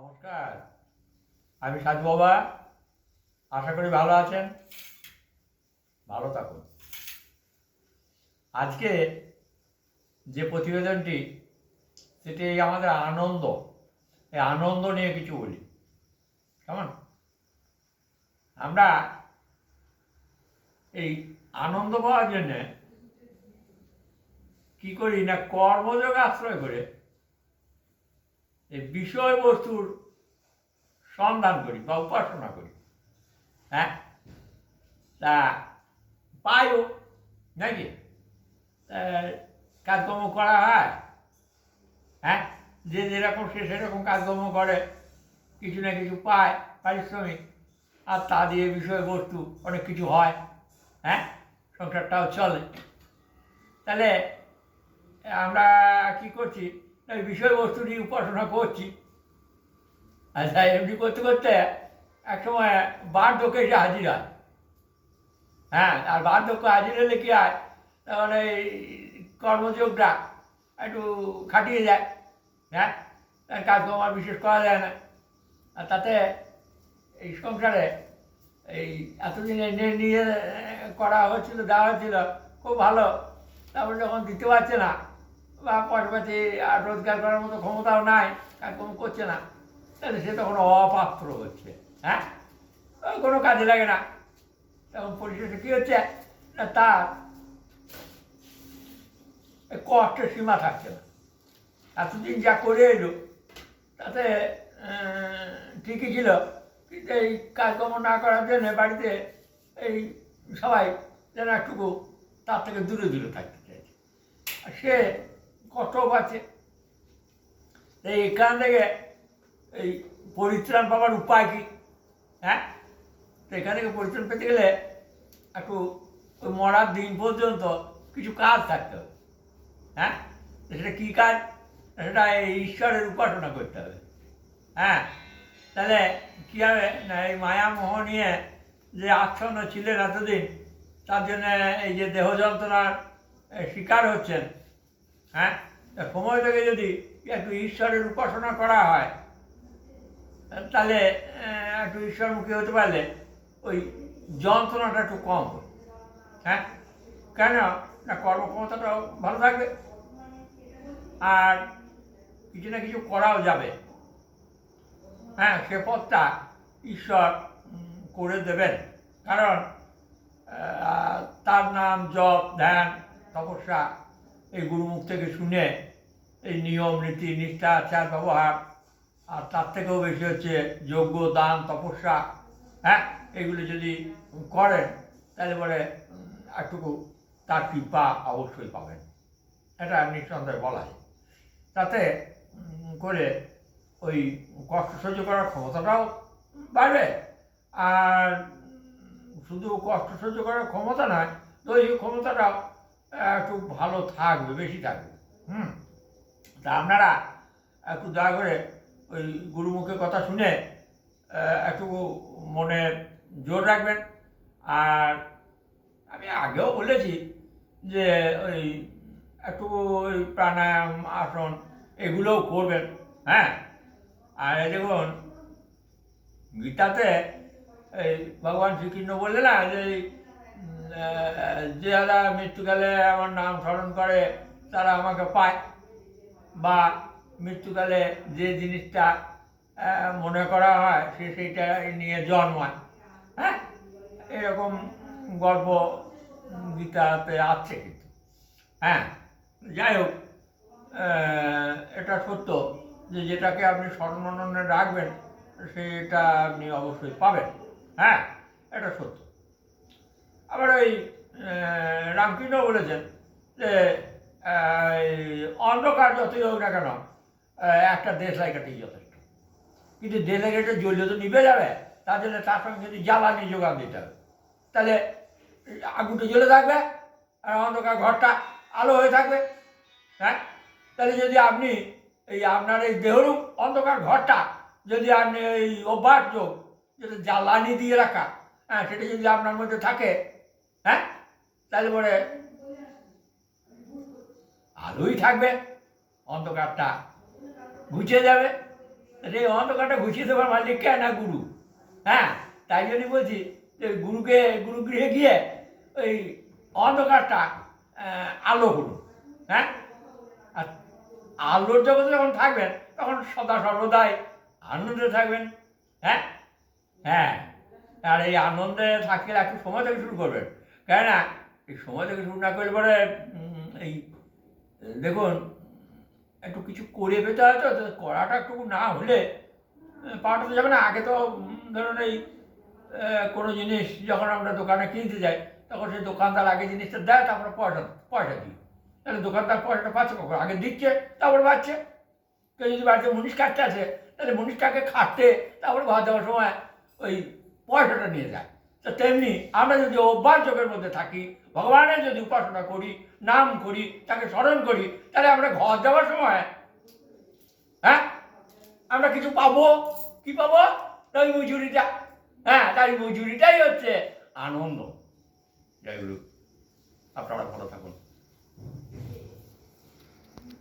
নমস্কার। আমি সাধু বাবা। আশা করি ভালো আছেন? ভালো থাকুন। আজকে যে প্রতিবেদনটি, সেটি আমাদের আনন্দ। এই আনন্দ নিয়ে কিছু বলি। কেমন? আমরা এই আনন্দ পাওয়ার জন্যে কি করি না কর্মযোগ আশ্রয় করে এই বিষয়বস্তুর সন্ধান করি বা উপাসনা করি। হ্যাঁ? তা পাইও নাকি কাজকর্ম করা হয়। হ্যাঁ? যে যেরকম সে সেরকম কাজকর্ম করে, কিছু না কিছু পায়, পারিশ্রমিক। আর তা দিয়ে বিষয়বস্তু অনেক কিছু হয়। হ্যাঁ? সংসারটাও চলে। তাহলে আমরা কি করছি? এই বিষয়বস্তু নিয়ে উপাসনা করছি। আর আচ্ছা এমনি করতে করতে এক একসময় বার্ধক্য এসে হাজির হয়। হ্যাঁ আর বার্ধক্য হাজির হলে কি হয়? তখন এই কর্মযোগটা একটু খাটিয়ে যায় হ্যাঁ কাজকর্ম আর বিশেষ করা যায় না। আর তাতে এই সংসারে এই এতদিন নিয়ে করা হচ্ছিল, দেওয়া হচ্ছিল, খুব ভালো। তারপর যখন দিতে পারছে না বা পয়সাপাতি আর রোজগার করার মতো ক্ষমতাও নাই কাজকর্ম করছে না। তাহলে সে তখন অপাত্র হচ্ছে হ্যাঁ? কোনো কাজে লাগে না। তখন পরিশেষে কী হচ্ছে? না তার কষ্টের সীমা থাকছে না। এতদিন যা করে এলো, তাতে ঠিকই ছিল। কিন্তু এই কাজকর্ম না করার জন্য বাড়িতে এই সবাই যেন একটুকু তার থেকে দূরে দূরে থাকতে চাইছে। আর সে কষ্টও পাচ্ছে এই এখান থেকে এই পরিত্রাণ পাওয়ার উপায় কি? হ্যাঁ? তো এখান থেকে পরিত্রাণ পেতে গেলে একটু ওই মরার দিন পর্যন্ত কিছু কাজ থাকতে হবে। হ্যাঁ? সেটা কী কাজ? সেটা এই ঈশ্বরের উপাসনা করতে হবে। হ্যাঁ? তাহলে কী হবে? না, এই মায়া মোহ নিয়ে যে আচ্ছন্ন ছিলেন এতদিন, তার জন্য এই যে দেহ যন্ত্রণার শিকার হচ্ছেন হ্যাঁ? সময় থেকে যদি একটু ঈশ্বরের উপাসনা করা হয়, তাহলে একটু ঈশ্বরমুখী হতে পারলে ওই যন্ত্রণাটা একটু কম হবে। হ্যাঁ? কেন? না, কর্মক্ষমতাটাও ভালো থাকবে। আর কিছু না কিছু করাও যাবে। হ্যাঁ সে পথটা ঈশ্বর করে দেবেন। কারণ তার নাম জপ, ধ্যান, তপস্যা এই গুরুমুখ থেকে শুনে এই নিয়ম, নীতি, নিষ্ঠা, আচার, ব্যবহার, আর তার থেকেও বেশি হচ্ছে যজ্ঞ, দান, তপস্যা হ্যাঁ? এগুলো যদি করেন, তাহলে পরে একটুকু তার কৃপা অবশ্যই পাবেন। এটা নিঃসন্দেহে বলা যায় তাতে করে ওই কষ্ট সহ্য করার ক্ষমতাটাও বাড়বে। আর শুধু কষ্ট সহ্য করার ক্ষমতা নয় তো এই ক্ষমতাটাও একটু ভালো থাকবে, বেশি থাকবে। হুম? তা আপনারা একটু দয়া করে ওই গুরুমুখের কথা শুনে একটু মনে জোর রাখবেন। আর আমি আগেও বলেছি যে ওই একটু ওই প্রাণায়াম আসন এগুলোও করবেন হ্যাঁ? আর দেখুন, গীতাতে এই ভগবান শ্রীকৃষ্ণ বললে না যে যারা মৃত্যুকালে আমার নাম স্মরণ করে, তারা আমাকে পায় বা মৃত্যুকালে যে জিনিসটা মনে করা হয় সে সেইটা নিয়ে জন্মায়। হ্যাঁ? এরকম গল্প গীতাতে আছে কিন্তু। হ্যাঁ? যাই হোক এটা সত্য যে যেটাকে আপনি স্মরণমননে রাখবেন, সেটা আপনি অবশ্যই পাবেন। হ্যাঁ? এটা সত্য। আবার ওই রামকৃষ্ণ বলেছেন যে অন্ধকার যতই হোক না কেন একটা দেশ লাইকাতেই যথেষ্ট। কিন্তু দেশ লাইকাটা জ্বললে তো নিভে যাবে, তার জন্য তার সঙ্গে যদি জ্বালানি যোগান দিতে হবে। তাহলে আগুনটা জ্বলে থাকবে, আর অন্ধকার ঘরটা আলো হয়ে থাকবে হ্যাঁ? তাহলে যদি আপনি এই আপনার এই দেহরূপ অন্ধকার ঘরটা যদি আপনি এই অভ্যাস যোগ, যেটা জ্বালানি দিয়ে রাখা হ্যাঁ সেটা যদি আপনার মধ্যে থাকে হ্যাঁ? তাহলে পরে আলোই থাকবে, অন্ধকারটা ঘুচে যাবে। এই অন্ধকারটা ঘুষিয়ে দেওয়ার মালিক কে? না গুরু। হ্যাঁ? তাই জন্যই বলছি যে গুরুকে, গুরুগৃহে গিয়ে ওই অন্ধকারটা আলো করুন হ্যাঁ? আলোর জগতে যখন থাকবেন, তখন সদা সর্বদাই আনন্দে থাকবেন। হ্যাঁ? হ্যাঁ? আর এই আনন্দে থাকলে একটু সময় থেকে শুরু করবেন। কেন না এই সময় থেকে শুরু না করলে পরে এই, দেখুন, একটু কিছু করে পেতে হয় তো করাটা একটু না হলে পাঠাতে যাবে না। আগে তো ধরুন এই কোনো জিনিস যখন আমরা দোকানে কিনতে যাই, তখন সেই দোকানদার আগে জিনিসটা দেয়, তারপরে পয়সা পয়সা দিই। তাহলে দোকানদার পয়সাটা পাচ্ছে কখন? আগে দিচ্ছে, তারপরে পাচ্ছে। কেউ যদি বাড়িতে মুনিশ কাটতে আছে তাহলে মুনিশটাকে খাটতে, তারপরে ঘর দেওয়ার সময় ওই পয়সাটা নিয়ে যায়। তো তেমনি আমরা যদি অভ্যাস যোগের মধ্যে থাকি ভগবানের যদি উপাসনা করি, নাম করি, তাকে স্মরণ করি, তাহলে আমরা ঘর যাওয়ার সময় হ্যাঁ? আমরা কিছু পাবো? কি পাবো? তাই মজুরিটা। হ্যাঁ তাই মজুরিটাই হচ্ছে আনন্দ। যাই আপনারা ভালো থাকুন।